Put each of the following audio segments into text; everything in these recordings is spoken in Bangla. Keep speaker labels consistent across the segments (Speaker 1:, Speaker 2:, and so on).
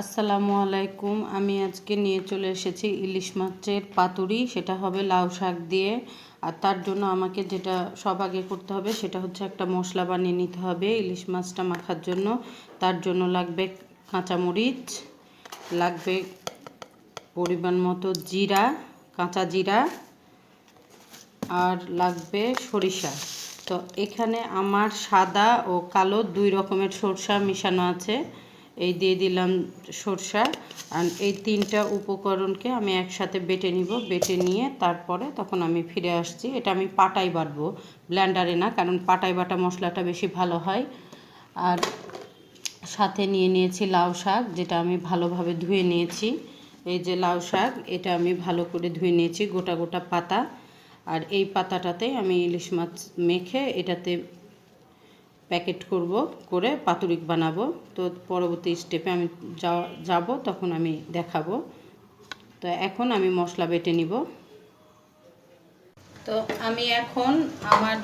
Speaker 1: আসসালামু আলাইকুম। আমি আজকে নিয়ে চলে এসেছি ইলিশ মাছের পাতুরি। সেটা হবে লাউ শাক দিয়ে। আর তার জন্য আমাকে যেটা সব আগে করতে হবে, সেটা হচ্ছে একটা মশলা বানিয়ে নিতে হবে ইলিশ মাছটা মাখার জন্য। তার জন্য লাগবে কাঁচামরিচ, লাগবে পরিমাণ মতো জিরা, কাঁচা জিরা, আর লাগবে সরিষা। তো এখানে আমার সাদা ও কালো দুই রকমের সরষা মিশানো আছে। এই দিয়ে দিলাম সরষা। আর এই তিনটা উপকরণকে আমি একসাথে বেটে নিব। বেটে নিয়ে তারপরে তখন আমি ফিরে আসছি। এটা আমি পাটাই বাটবো, ব্ল্যান্ডারে না, কারণ পাটাই বাটা মশলাটা বেশি ভালো হয়। আর সাথে নিয়ে নিয়েছি লাউ শাক, যেটা আমি ভালোভাবে ধুয়ে নিয়েছি। এই যে লাউ শাক, এটা আমি ভালো করে ধুয়ে নিয়েছি গোটা গোটা পাতা। আর এই পাতাটাতে আমি ইলিশ মাছ মেখে এটাতে প্যাকেট করব, করে পাতুরিক বানাবো। তো পরবর্তী স্টেপে আমি যাব তখন আমি দেখাবো। তো এখন আমি মশলা বেটে নিব। তো আমি এখন আমার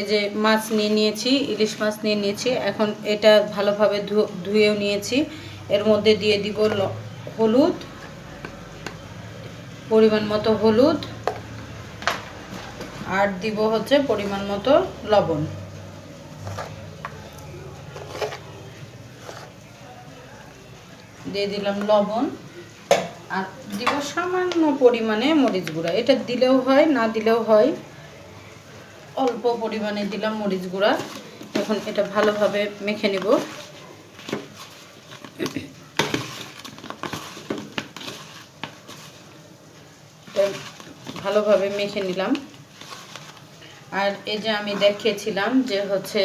Speaker 1: এই যে মাছ নিয়ে নিয়েছি, ইলিশ মাছ নিয়ে নিয়েছি, এখন এটা ভালোভাবে ধুয়েও নিয়েছি। এর মধ্যে দিয়ে দিব হলুদ, পরিমাণ মতো হলুদ, আর দিব হচ্ছে পরিমাণ মতো লবণ। দিয়ে দিলাম লবণ আর দিব সামান্য পরিমাণে মরিচ গুঁড়া। এটা দিলেও হয়, না দিলেও হয়। অল্প পরিমাণে দিলাম মরিচ গুঁড়া। এখন এটা ভালোভাবে মেখে নেব। ভালোভাবে মেখে নিলাম। আর এই যে আমি দেখিয়েছিলাম যে হচ্ছে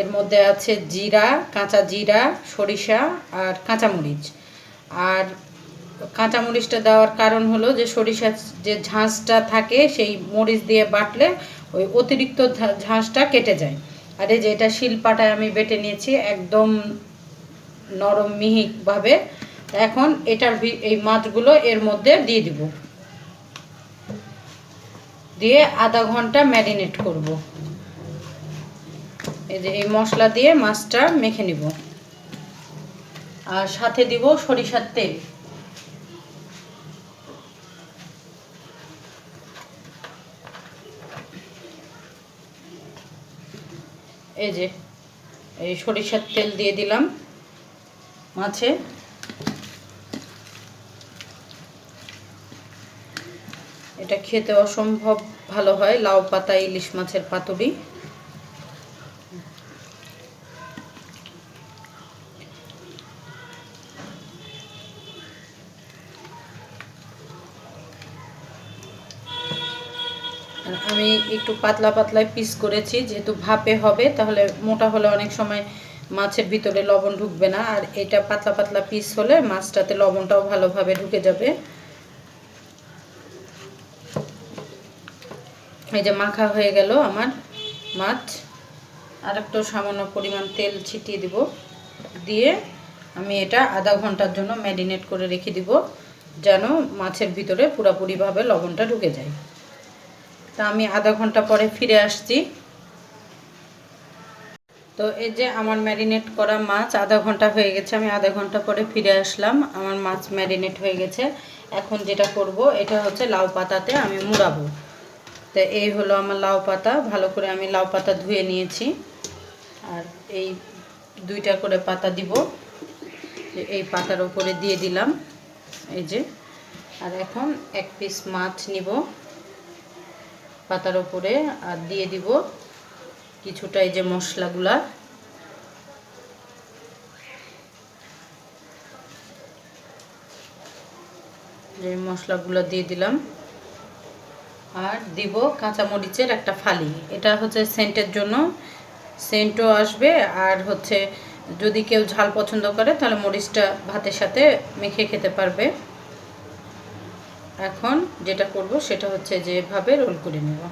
Speaker 1: এর মধ্যে আছে জিরা, কাঁচা জিরা, সরিষা আর কাঁচামরিচ। আর কাঁচামরিচটা দেওয়ার কারণ হলো যে সরিষার যে ঝাঁসটা থাকে, সেই মরিচ দিয়ে বাটলে ওই অতিরিক্ত ঝাঁসটা কেটে যায়। আর এই যে এটা শিলপাটায় আমি বেটে নিয়েছি একদম নরম মিহিকভাবে। এখন এটার এই মাছগুলো এর মধ্যে দিয়ে দিব। দিয়ে আধা ঘণ্টা ম্যারিনেট করব। এই যে এই মশলা দিয়ে মাছটা মেখে নিব। আর সাথে দিব সরিষার তেল। এই যে এই সরিষার তেল দিয়ে দিলাম মাছে। এটা খেতে অসম্ভব ভালো হয়, লাউ পাতা, ইলিশ মাছের পাতুরি। আমি একটু পাতলা পাতলায় পিস করেছি, যেহেতু ভাপে হবে, তাহলে মোটা হলে অনেক সময় মাছের ভিতরে লবণ ঢুকবে না। আর এটা পাতলা পাতলা পিস হলে মাছটাতে লবণটাও ভালোভাবে ঢুকে যাবে। এই যে মাখা হয়ে গেল আমার মাছ। আর একটু সামান্য পরিমাণ তেল ছিটিয়ে দিব। দিয়ে আমি এটা আধা ঘণ্টার জন্য ম্যারিনেট করে রেখে দিব, যেন মাছের ভিতরে পুরোপুরিভাবে লবণটা ঢুকে যায়। তা আমি আধা ঘণ্টা পরে ফিরে আসছি। তো এই যে আমার ম্যারিনেট করা মাছ, আধা ঘণ্টা হয়ে গেছে, আমি আধা ঘণ্টা পরে ফিরে আসলাম। আমার মাছ ম্যারিনেট হয়ে গেছে। এখন যেটা করব, এটা হচ্ছে লাউ পাতাতে আমি মুড়াবো। তো এই হলো আমার লাউ পাতা। ভালো করে আমি লাউ পাতা ধুয়ে নিয়েছি। আর এই দুইটা করে পাতা দিব। এই পাতার উপরে দিয়ে দিলাম। এই যে। আর এখন এক পিস মাছ নিব। পাতার ওপরে আর দিয়ে দিব কিছুটা এই যে মশলাগুলা। যে মশলাগুলো দিয়ে দিলাম। আর দিব কাঁচামরিচের একটা ফালি। এটা হচ্ছে সেন্টের জন্য। সেন্টও আসবে, আর হচ্ছে যদি কেউ ঝাল পছন্দ করে, তাহলে মরিচটা ভাতের সাথে মেখে খেতে পারবে। এখন যেটা করব সেটা হচ্ছে যে এভাবে রোল করে নেব।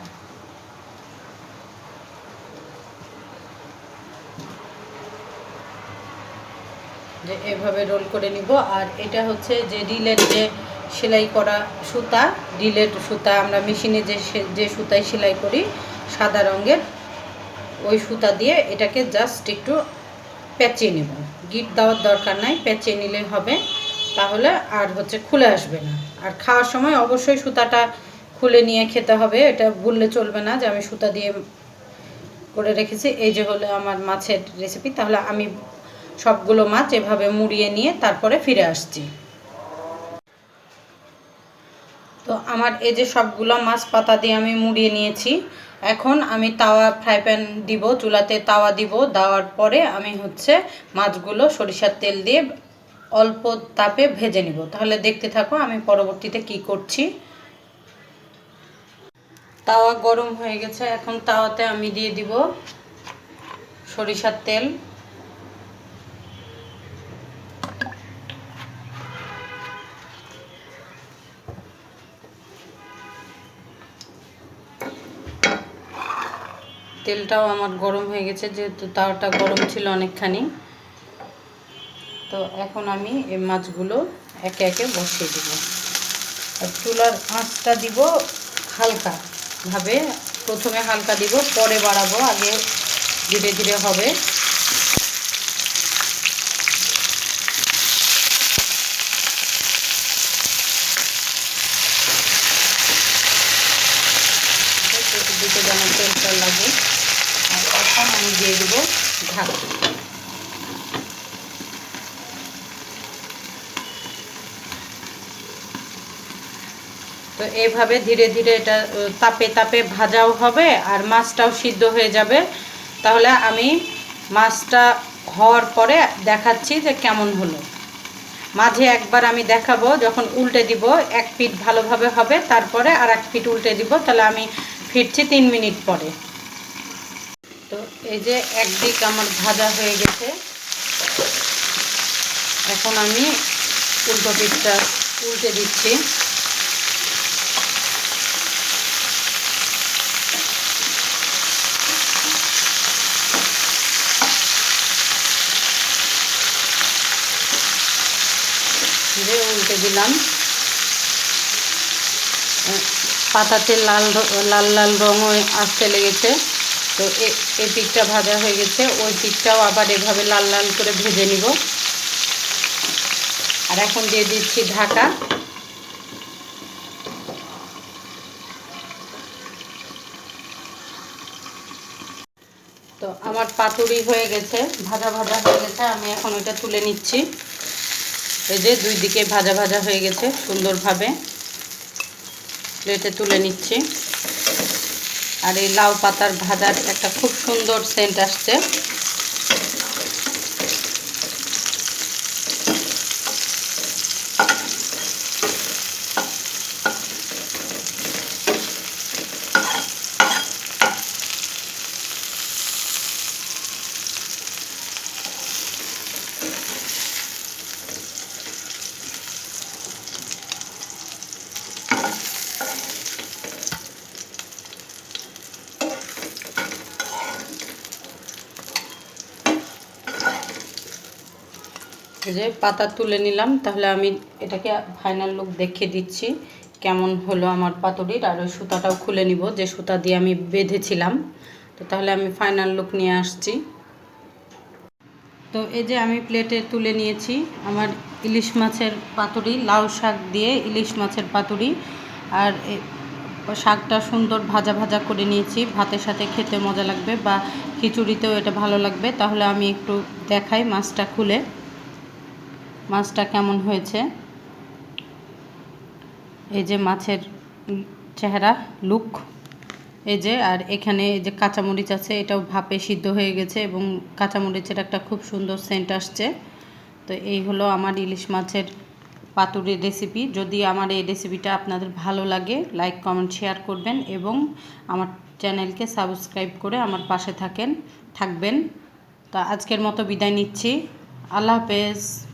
Speaker 1: যে এভাবে রোল করে নিব, আর এটা হচ্ছে যে রিলের যে সেলাই করা সুতা ডিলের সুতা আমরা মেশিনে যে যে সুতায় সেলাই করি সাদা রঙের, ওই সুতা দিয়ে এটাকে জাস্ট একটু পেঁচিয়ে নেব। গিট দেওয়ার দরকার নাই, পেঁচিয়ে নিলে হবে। তাহলে আর হচ্ছে খুলে আসবে না। আর খাওয়ার সময় অবশ্যই সুতাটা খুলে নিয়ে খেতে হবে। এটা ভুললে চলবে না যে আমি সুতা দিয়ে করে রেখেছি। এই যে হলো আমার মাছের রেসিপি তাহলে আমি সবগুলো মাছ এভাবে মুড়িয়ে নিয়ে তারপরে ফিরে আসছি। তো আমার এই যে সবগুলো মাছ পাতা দিয়ে আমি মুড়িয়ে নিয়েছি, এখন আমি তাওয়া ফ্রাই প্যান দিব, চুলাতে তাওয়া দিব। দেওয়ার পরে আমি হচ্ছে মাছগুলো সরিষার তেল দিয়ে অল্প তাপে ভেজে নিব। তাহলে দেখতে থাকো আমি পরবর্তীতে কি করছি। তাওয়া গরম হয়ে গেছে, এখন তাওয়াতে আমি দিয়ে দিব সরিষার তেল। তেলটাও আমার গরম হয়ে গেছে, যেহেতু তাওয়াটা গরম ছিল অনেকখানি। তো এখন আমি এই মাছগুলো একে একে বসিয়ে দেব। আর চুলার আঁচটা দিব হালকা ভাবে। প্রথমে হালকা দিব, পরে বাড়াবো, আগে ধীরে ধীরে হবে। চতুর্দিকে যেন তেলটা লাগে। আর এখন আমি দিয়ে দেবো ঢাকা তো এইভাবে ধীরে ধীরে এটা তাপে তাপে ভাজাও হবে আর মাছটাও সিদ্ধ হয়ে যাবে। তাহলে আমি মাছটা হওয়ার পরে দেখাচ্ছি যে কেমন হলো। মাঝে একবার আমি দেখাবো, যখন উল্টে দিব, এক পিঠ ভালোভাবে হবে, তারপরে আর এক পিঠ উল্টে দিব। তাহলে আমি ফিরছি তিন মিনিট পরে। তো এই যে একদিক আমার ভাজা হয়ে গেছে। এখন আমি উল্টো পিঠটা উল্টে দিচ্ছি। উল্টে দিলাম। পাতাতে লাল লাল লাল রঙ আসতে লেগেছে। তো এই পিঠটা ভাজা হয়ে গেছে। ওই পিঠটাও আবার এভাবে লাল লাল করে ভেজে নিব। আর এখন দিয়ে দিচ্ছি ঢাকা। তো আমার পাতুরি হয়ে গেছে, ভাজা ভাজা হয়ে গেছে। আমি এখন ওইটা তুলে নিচ্ছি। এই যে দুই দিকে ভাজা ভাজা হয়ে গেছে সুন্দরভাবে। প্লেটে তুলে নিচ্ছি। আর এই লাউ পাতার ভাজার একটা খুব সুন্দর সেন্ট আসছে। যে পাতা তুলে নিলাম, তাহলে আমি এটাকে ফাইনাল লুক দেখিয়ে দিচ্ছি কেমন হলো আমার পাতুরির। আর ওই সুতাটাও খুলে নিব, যে সুতা দিয়ে আমি বেঁধেছিলাম। তো তাহলে আমি ফাইনাল লুক নিয়ে আসছি। তো এই যে আমি প্লেটে তুলে নিয়েছি আমার ইলিশ মাছের পাতুরি, লাউ শাক দিয়ে ইলিশ মাছের পাতুরি। আর শাকটা সুন্দর ভাজা ভাজা করে নিয়েছি। ভাতের সাথে খেতে মজা লাগবে বা খিচুড়িতেও এটা ভালো লাগবে। তাহলে আমি একটু দেখাই মাছটা খুলে। মাছটা কেমন হয়েছে? এই যে মাছের চেহারা লুক এই যে, আর এখানে এই যে কাঁচামরিচ আছে, এটাও ভাপে সিদ্ধ হয়ে গেছে এবং কাঁচামরিচের একটা খুব সুন্দর সেন্ট আসছে। তো এই হলো আমার ইলিশ মাছের পাতুরির রেসিপি যদি আমার এই রেসিপিটা আপনাদের ভালো লাগে লাইক কমেন্ট শেয়ার করবেন এবং আমার চ্যানেলকে সাবস্ক্রাইব করে আমার পাশে থাকেন, থাকবেন। তা আজকের মতো বিদায় নিচ্ছি। আল্লাহ হাফেজ।